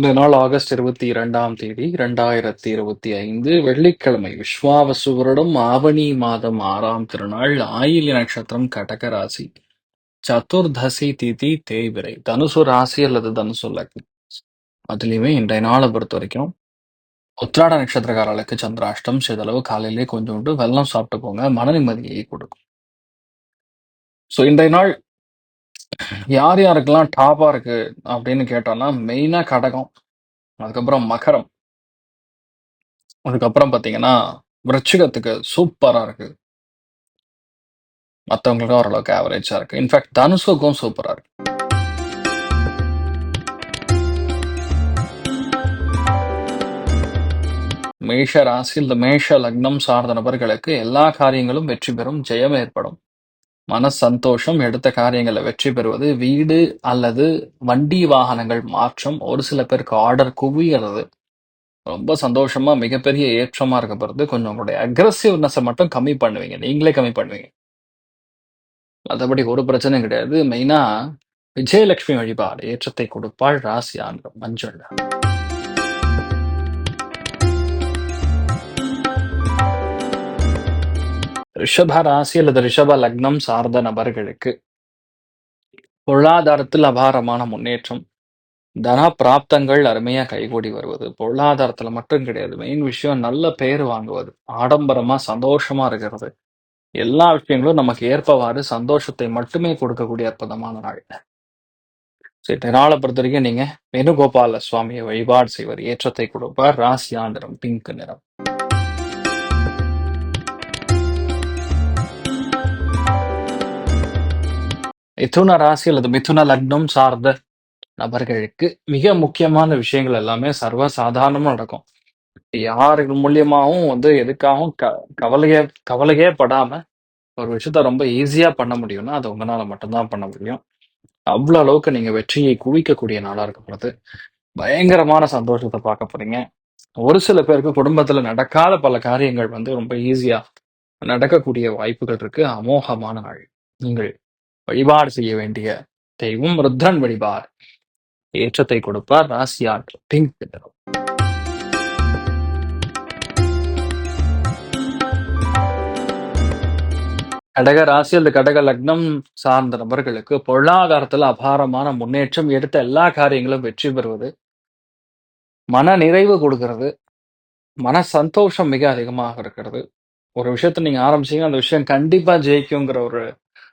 இந்த நாள் ஆகஸ்ட் இருபத்தி இரண்டாம் தேதி இரண்டாயிரத்தி இருபத்தி ஐந்து வெள்ளிக்கிழமை. விஸ்வாவசு வருடம் ஆவணி மாதம் ஆறாம் திருநாள் ஆயில்ய நட்சத்திரம் கடக ராசி சதுர்தசி திதி தேய்பிரை. தனுசு ராசி அல்லது தனுசு லக்னம். அதுலேயுமே இன்றைய நாளை பொறுத்த வரைக்கும் உத்திராட நட்சத்திரக்காரர்களுக்கு சந்திராஷ்டம் சிறிதளவு காலையிலே கொஞ்சோண்டு வெள்ளம் சாப்பிட்டு போங்க மன நிம்மதியை கொடுக்கும். ஸோ இன்றைய நாள் யார் யாருக்கெல்லாம் டாப்பா இருக்கு அப்படின்னு கேட்டோம்னா மெயினா கடகம் அதுக்கப்புறம் மகரம் அதுக்கப்புறம் பாத்தீங்கன்னா விருச்சிகத்துக்கு சூப்பரா இருக்கு. மற்றவங்களுக்கும் ஓரளவுக்கு ஆவரேஜா இருக்கு. இன்ஃபேக்ட் தனுசுக்கும் சூப்பரா இருக்கு. மேஷ ராசி இந்த மேஷ லக்னம் சார்ந்த நபர்களுக்கு எல்லா காரியங்களும் வெற்றி பெறும் ஜெயம் ஏற்படும். மன சந்தோஷம் எடுத்த காரியங்களை வெற்றி பெறுவது வீடு அல்லது வண்டி வாகனங்கள் மாற்றம் ஒரு சில பேருக்கு ஆர்டர் குவியறது. ரொம்ப சந்தோஷமா மிகப்பெரிய ஏற்றமா இருக்க போறது கொஞ்சம் உங்களுடைய அக்ரஸிவ்னஸை மட்டும் கம்மி பண்ணுவீங்க. நீங்களே கம்மி பண்ணுவீங்க. மற்றபடி ஒரு பிரச்சனையும் கிடையாது. மெயினா விஜயலட்சுமி வழிபாடு ஏற்றத்தை கொடுப்பாள் ராசி ஆண்டு மஞ்சள். ரிஷப ராசி அல்லது ரிஷப லக்னம் சார்ந்த நபர்களுக்கு பொருளாதாரத்தில் அபாரமான முன்னேற்றம் தன பிராப்தங்கள் அருமையா கைகூடி வருவது பொருளாதாரத்துல மட்டும் கிடையாது. மெயின் விஷயம் நல்ல பெயர் வாங்குவது ஆடம்பரமா சந்தோஷமா இருக்கிறது. எல்லா விஷயங்களும் நமக்கு ஏற்பவாறு சந்தோஷத்தை மட்டுமே கொடுக்கக்கூடிய அற்புதமான நாள். சரி இந்த பொறுத்த வரைக்கும் நீங்க வேணுகோபால சுவாமியை வழிபாடு செய்வர் ஏற்றத்தை கொடுப்பார். ராசி ஆந்திரம் பிங்க் நிறம். மிதுன ராசி அல்லது மிதுன லக்னம் சார்ந்த நபர்களுக்கு மிக முக்கியமான விஷயங்கள் எல்லாமே சர்வ சாதாரணமா நடக்கும். யாரு மூலியமாவும் வந்து எதுக்காகவும் க கவலையே கவலையே படாம ஒரு விஷயத்த ரொம்ப ஈஸியா பண்ண முடியும்னா அது உங்களால மட்டும்தான் பண்ண முடியும். அவ்வளோ அளவுக்கு நீங்க வெற்றியை குவிக்கக்கூடிய நாளா இருக்கப்படுது பயங்கரமான சந்தோஷத்தை பார்க்க போறீங்க. ஒரு சில பேருக்கு குடும்பத்துல நடக்காத பல காரியங்கள் வந்து ரொம்ப ஈஸியா நடக்கக்கூடிய வாய்ப்புகள் இருக்கு. அமோகமான நாள். நீங்கள் வழிபாடு செய்ய வேண்டிய தெய்வம் ருத்ரன் வழிபாடு. ஏற்றத்தை கொடுப்பார் ராசியாட் பிங்க் நிறம் கடக ராசி அல்லது கடக லக்னம் சார்ந்த நபர்களுக்கு பொருளாதாரத்துல அபாரமான முன்னேற்றம் எடுத்த எல்லா காரியங்களும் வெற்றி பெறுவது. மன நிறைவு கொடுக்கிறது. மன சந்தோஷம் மிக அதிகமாக இருக்கிறது. ஒரு விஷயத்த நீங்க ஆரம்பிச்சீங்க அந்த விஷயம் கண்டிப்பா ஜெயிக்குங்கிற ஒரு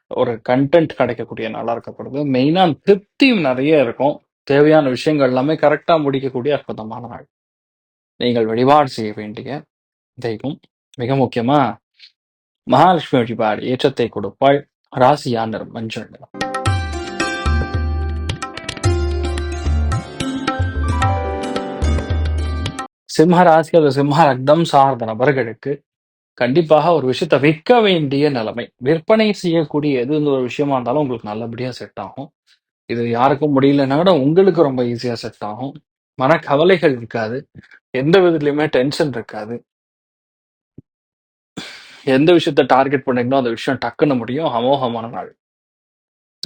ஒரு கண்டென்ட் கிடைக்கக்கூடிய நாளா இருக்கப்படுது. மெயினா திருப்தியும் நிறைய இருக்கும். தேவையான விஷயங்கள் எல்லாமே கரெக்டா முடிக்கக்கூடிய அற்புதமான நாள். நீங்கள் வழிபாடு செய்ய வேண்டிய தெய்வம் மிக முக்கியமா மகாலட்சுமி வழிபாடு ஏற்றத்தை கொடுப்பாள். ராசியான மஞ்சள் நிறம். சிம்ம ராசி அல்லது சிம்ம ரத்தம் சார்ந்த நபர்களுக்கு கண்டிப்பாக ஒரு விஷயத்த விற்க வேண்டிய நிலைமை. விற்பனை செய்யக்கூடிய எது ஒரு விஷயமா இருந்தாலும் உங்களுக்கு நல்லபடியா செட் ஆகும். இது யாருக்கும் முடியலன்னா கூட உங்களுக்கு ரொம்ப ஈஸியா செட் ஆகும். மனக்கவலைகள் இருக்காது. எந்த விதத்துலயுமே டென்ஷன் இருக்காது. எந்த விஷயத்த டார்கெட் பண்ணீங்களோ அந்த விஷயம் டக்குன்னு முடியும். அமோகமான நாள்.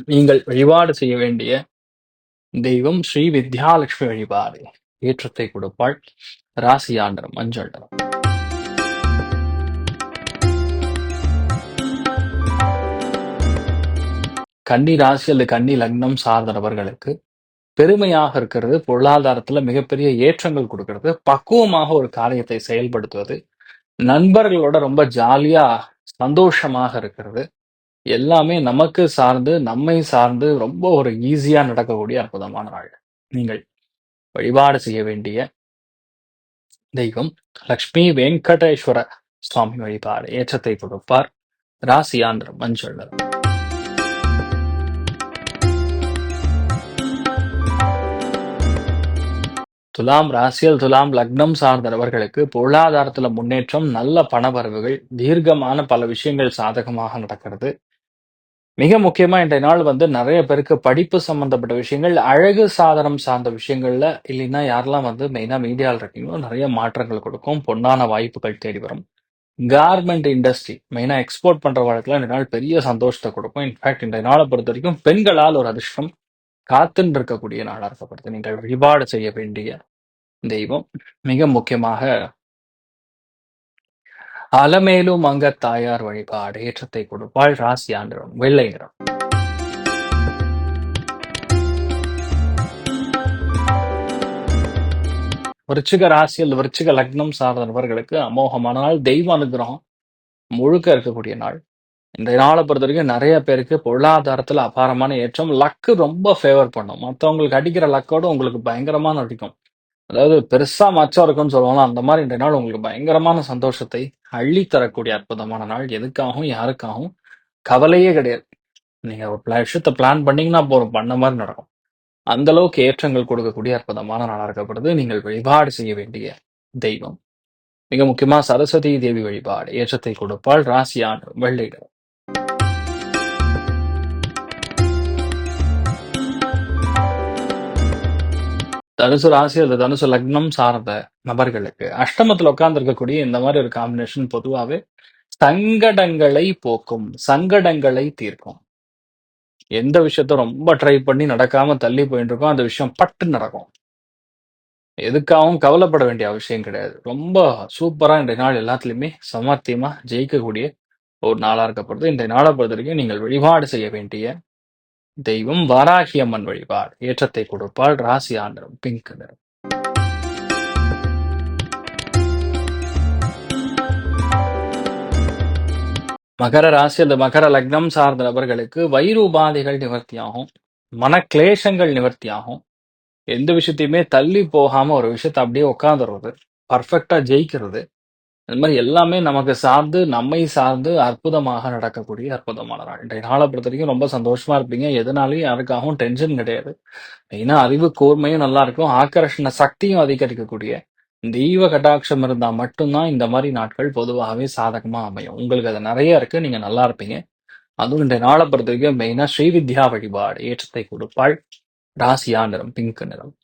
நீங்கள் வழிபாடு செய்ய வேண்டிய தெய்வம் ஸ்ரீ வித்யாலட்சுமி வழிபாடு. ஏற்றத்தை கொடுப்பாள். ராசி ஆண்டரம் மஞ்சள் நிறம். கன்னி ராசி அல்லது கன்னி லக்னம் சார்ந்த நபர்களுக்கு பெருமையாக இருக்கிறது பொருளாதாரத்துல மிகப்பெரிய ஏற்றங்கள் கொடுக்கறது பக்குவமாக ஒரு காரியத்தை செயல்படுத்துவது நண்பர்களோட ரொம்ப ஜாலியா சந்தோஷமாக இருக்கிறது. எல்லாமே நமக்கு சார்ந்து நம்மை சார்ந்து ரொம்ப ஒரு ஈஸியா நடக்கக்கூடிய அற்புதமான நாள். நீங்கள் வழிபாடு செய்ய வேண்டிய தெய்வம் லக்ஷ்மி வெங்கடேஸ்வர சுவாமி வழிபாடு ஏற்றத்தை கொடுப்பார். ராசியாந்திரம் மஞ்சள் நிறம். துலாம் ராசியல் துலாம் லக்னம் சார்ந்தவர்களுக்கு பொருளாதாரத்துல முன்னேற்றம் நல்ல பணவரவுகள் தீர்க்கமான பல விஷயங்கள் சாதகமாக நடக்கிறது. மிக முக்கியமா இன்றைய நாள் வந்து நிறைய பேருக்கு படிப்பு சம்பந்தப்பட்ட விஷயங்கள் அழகு சாதனம் சார்ந்த விஷயங்கள்ல இல்லைன்னா யாரெல்லாம் வந்து மெயினா மீடியாவில் இருக்கீங்களோ நிறைய மாற்றங்கள் கொடுக்கும் பொன்னான வாய்ப்புகள் தேடி வரும். கார்மெண்ட் இண்டஸ்ட்ரி மெயினா எக்ஸ்போர்ட் பண்ற வழக்குல இந்த நாள் பெரிய சந்தோஷத்தை கொடுக்கும். இன்ஃபேக்ட் இன்றைய நாளை பொறுத்த வரைக்கும் பெண்களால் ஒரு அதிர்ஷ்டம் காத்துன்னு இருக்கக்கூடிய நாளா இருக்கப்படுது. நீங்கள் வழிபாடு செய்ய வேண்டிய தெய்வம் மிக முக்கியமாக அலமேலும் அங்க தாயார் வழிபாடு ஏற்றத்தை கொடுப்பாள் ராசி ஆண்டிரம் வெள்ளை நிறம். விருச்சிக ராசியில் விருச்சிக லக்னம் சார்ந்த நபர்களுக்கு அமோகமான நாள் தெய்வ அனுகிரகம் முழுக்க இருக்கக்கூடிய நாள். இந்த நாளை பொறுத்த வரைக்கும் நிறைய பேருக்கு பொருளாதாரத்துல அபாரமான ஏற்றம் லக்கு ரொம்ப ஃபேவர் பண்ணும். மற்றவங்களுக்கு அடிக்கிற லக்கோட உங்களுக்கு பயங்கரமான அடிக்கும். அதாவது பெருசா மச்சம் இருக்குன்னு சொல்லுவாங்க அந்த மாதிரி இந்த நாள் உங்களுக்கு பயங்கரமான சந்தோஷத்தை அள்ளி தரக்கூடிய அற்புதமான நாள். எதுக்காகவும் யாருக்காகவும் கவலையே கிடையாது. நீங்க ஒரு pla- விஷயத்த பிளான் பண்ணீங்கன்னா போதும் பண்ண மாதிரி நடக்கும். அந்த அளவுக்கு ஏற்றங்கள் கொடுக்கக்கூடிய அற்புதமான நாளா இருக்கப்படுது. நீங்கள் வழிபாடு செய்ய வேண்டிய தெய்வம். மிக முக்கியமா சரஸ்வதி தேவி வழிபாடு. ஏற்றத்தை கொடுப்பாள் ராசியான வெள்ளையிடம். தனுசு ராசி அல்லது தனுசு லக்னம் சார்ந்த நபர்களுக்கு அஷ்டமத்துல உட்கார்ந்துருக்கக்கூடிய இந்த மாதிரி ஒரு காம்பினேஷன் பொதுவாகவே சங்கடங்களை போக்கும் சங்கடங்களை தீர்க்கும். எந்த விஷயத்த ரொம்ப ட்ரை பண்ணி நடக்காம தள்ளி போயிட்டு இருக்கோம் அந்த விஷயம் பட்டு நடக்கும். எதுக்காகவும் கவலைப்பட வேண்டிய அவசியம் கிடையாது. ரொம்ப சூப்பரா இன்றைய நாள் எல்லாத்துலயுமே சமர்த்தியமா ஜெயிக்கக்கூடிய ஒரு நாளா இருக்கப்படுது இன்றைய நாளை பொறுத்த வரைக்கும் நீங்கள் வழிபாடு செய்ய வேண்டிய தெய்வம் வாராகி அம்மன் வழிபாடு. ஏற்றத்தை கொடுப்பாள் ராசி ஆண்டரும் பிங்க் நிறம். மகர ராசி அல்லது மகர லக்னம் சார்ந்த நபர்களுக்கு வயிறு உபாதைகள் நிவர்த்தியாகும். மனக்லேஷங்கள் நிவர்த்தியாகும். எந்த விஷயத்தையுமே தள்ளி போகாம ஒரு விஷயத்தை அப்படியே உட்காந்துருவது பர்ஃபெக்டா ஜெயிக்கிறது. இந்த மாதிரி எல்லாமே நமக்கு சார்ந்து நம்மை சார்ந்து அற்புதமாக நடக்கக்கூடிய அற்புதமான நாள். இன்றைய நாளை பொறுத்த வரைக்கும் ரொம்ப சந்தோஷமா இருப்பீங்க. எதனாலையும் யாருக்காகவும் டென்ஷன் கிடையாது. மெயினா அறிவு கூர்மையும் நல்லா இருக்கும். ஆக்கர்ஷண சக்தியும் அதிகரிக்கக்கூடிய தெய்வ கட்டாட்சம் இருந்தா மட்டும்தான் இந்த மாதிரி நாட்கள் பொதுவாகவே சாதகமா அமையும். உங்களுக்கு அது நிறைய இருக்கு. நீங்க நல்லா இருப்பீங்க. அதுவும் இன்றைய நாளை பொறுத்த வரைக்கும் மெயினா ஸ்ரீவித்யா வழிபாடு ஏற்றத்தை கொடுப்பாள். ராசியா நிறம் பிங்க் நிறம்.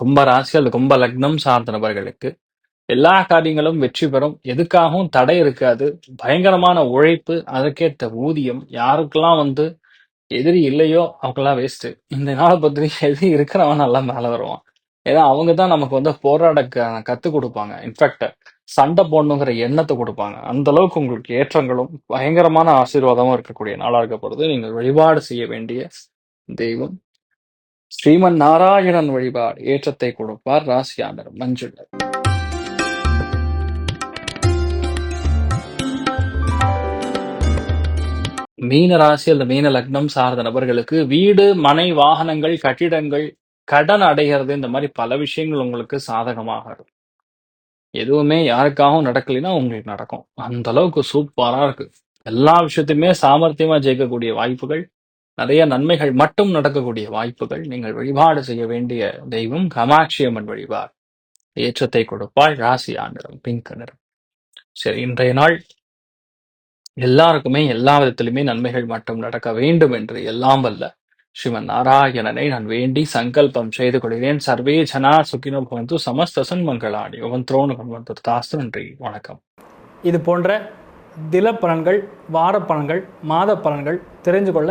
கும்ப ராசி அல்லது கும்ப லக்னம் சார்ந்த நபர்களுக்கு எல்லா காரியங்களும் வெற்றி பெறும். எதுக்காகவும் தடை இருக்காது. பயங்கரமான உழைப்பு அதற்கேற்ற ஊதியம் யாருக்கெல்லாம் வந்து எதிரி இல்லையோ அவங்கெல்லாம் வேஸ்ட் இந்த நாளை பத்தி எதிரி இருக்கிறவன் நல்லா மேல வருவான். ஏன்னா அவங்க தான் நமக்கு வந்து போராட க- கத்து கொடுப்பாங்க இன்ஃபேக்ட் சண்டை போடணுங்கிற எண்ணத்தை கொடுப்பாங்க. அந்த அளவுக்கு உங்களுக்கு ஏற்றங்களும் பயங்கரமான ஆசீர்வாதமும் இருக்கக்கூடிய நாளா இருக்க போறது. நீங்கள் வழிபாடு செய்ய வேண்டிய தெய்வம். ஸ்ரீமன் நாராயணன் வழிபாடு ஏற்றத்தை கொடுப்பார் ராசியாளர் மஞ்சள் மீன ராசி அல்லது மீன லக்னம் சார்ந்த நபர்களுக்கு வீடு மனை வாகனங்கள் கட்டிடங்கள் கடன் அடைகிறது. இந்த மாதிரி பல விஷயங்கள் உங்களுக்கு சாதகமாக இருக்கும். எதுவுமே யாருக்காகவும் நடக்கலைன்னா உங்களுக்கு நடக்கும். அந்த அளவுக்கு சூப்பரா இருக்கு. எல்லா விஷயத்தையுமே சாமர்த்தியமா ஜெயிக்கக்கூடிய வாய்ப்புகள் நிறைய நன்மைகள் மட்டும் நடக்கக்கூடிய வாய்ப்புகள். நீங்கள் வழிபாடு செய்ய வேண்டிய தெய்வம் கமாட்சி அம்மன் வழிபாடு. ஏற்றத்தை கொடுப்பாள் ராசி ஆண்டிரம் பிங்க் நிறம் சரி இன்றைய நாள் எல்லாருக்குமே எல்லா விதத்திலுமே நன்மைகள் மட்டும் நடக்க வேண்டும் என்று எல்லாம் வல்ல ஸ்ரீமன் நாராயணனை நான் வேண்டி சங்கல்பம் செய்து கொள்கிறேன். சர்வே ஜனா சுக்கினோ பகந்து சமஸ்த சன்மங்களாணி ஒவந்த்ரோணு பவந்து தாஸ்து நன்றி வணக்கம். இது போன்ற தில பலன்கள் வார பலன்கள் மாத பலன்கள் தெரிஞ்சு கொள்ள